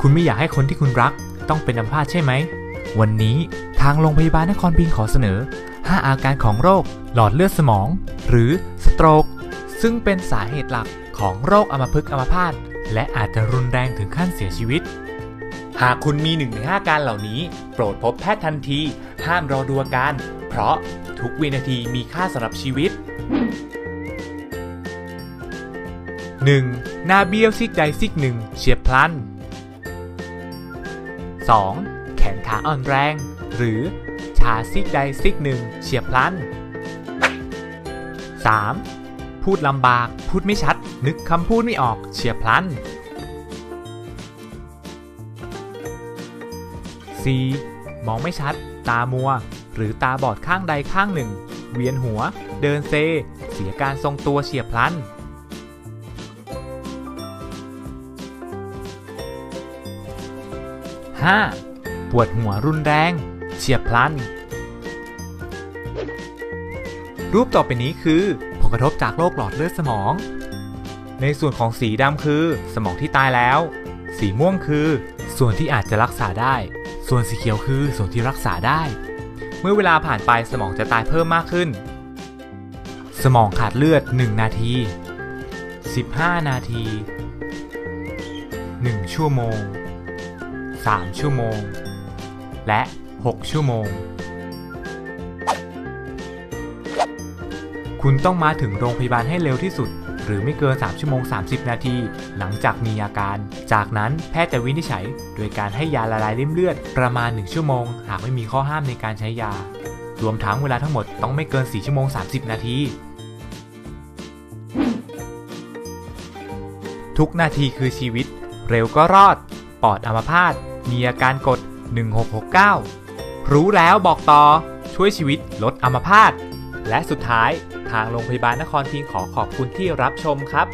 คุณไม่อยากให้คนที่คุณรักต้องเป็นอัมพาตใช่ไหม วันนี้ทางโรงพยาบาลนครพิงขอเสนอ 5 อาการของโรค หลอดเลือดสมอง หรือสโตรก ซึ่งเป็นสาเหตุหลักของโรคอัมพฤกษ์อัมพาตและอาจจะรุนแรงถึงขั้นเสียชีวิต หากคุณมี1นึ่งในห้าการเหล่านี้ โปรดพบแพทย์ทันที ห้ามรอดูอาการ เพราะทุกวินาทีมีค่าสำหรับชีวิต 1. หน้าเบี้ยวซีกใดซีกหนึ่งเฉียบพลัน 2. แขนขาอ่อนแรง หรือชาซีกใดซีกหนึ่งเฉียบพลัน 3. พูดลำบากพูดไม่ชัด นึกคำพูดไม่ออกเฉียบพลัน 4. มองไม่ชัด ตามัว หรือตาบอดข้างใดข้างหนึ่ง เวียนหัว เดินเซ เสียการทรงตัวเฉียบพลัน 5. ปวดหัวรุนแรง เฉียบพลัน รูปต่อไปนี้คือ ผลกระทบจากโรคหลอดเลือดสมอง ในส่วนของสีดำคือ สมองที่ตายแล้ว สีม่วงคือ ส่วนที่อาจจะรักษาได้ ส่วนสีเขียวคือ ส่วนที่รักษาได้ เมื่อเวลาผ่านไปสมองจะตายเพิ่มมากขึ้น สมองขาดเลือด 1 นาที 15 นาที 1 ชั่วโมง 3 ชั่วโมง และ 6 ชั่วโมง คุณต้องมาถึงโรงพยาบาลให้เร็วที่สุด หรือไม่เกิน 3 ชั่วโมง 30 นาที หลังจากมีอาการ จากนั้นแพทย์จะวินิจฉัย โดยการให้ยาละลายริ่มเลือดประมาณ 1 ชั่วโมง หากไม่มีข้อห้ามในการใช้ยา รวมทั้งเวลาทั้งหมดต้องไม่เกิน 4 ชั่วโมง 30 นาทีทุกนาทีคือชีวิต เร็วก็รอด ปอดอัมพาต มีอาการกด 1669 รู้แล้วบอกต่อ ช่วยชีวิตลดอัมพาต และสุดท้ายทางโรงพยาบาลนครพิงขอขอบคุณที่รับชมครับ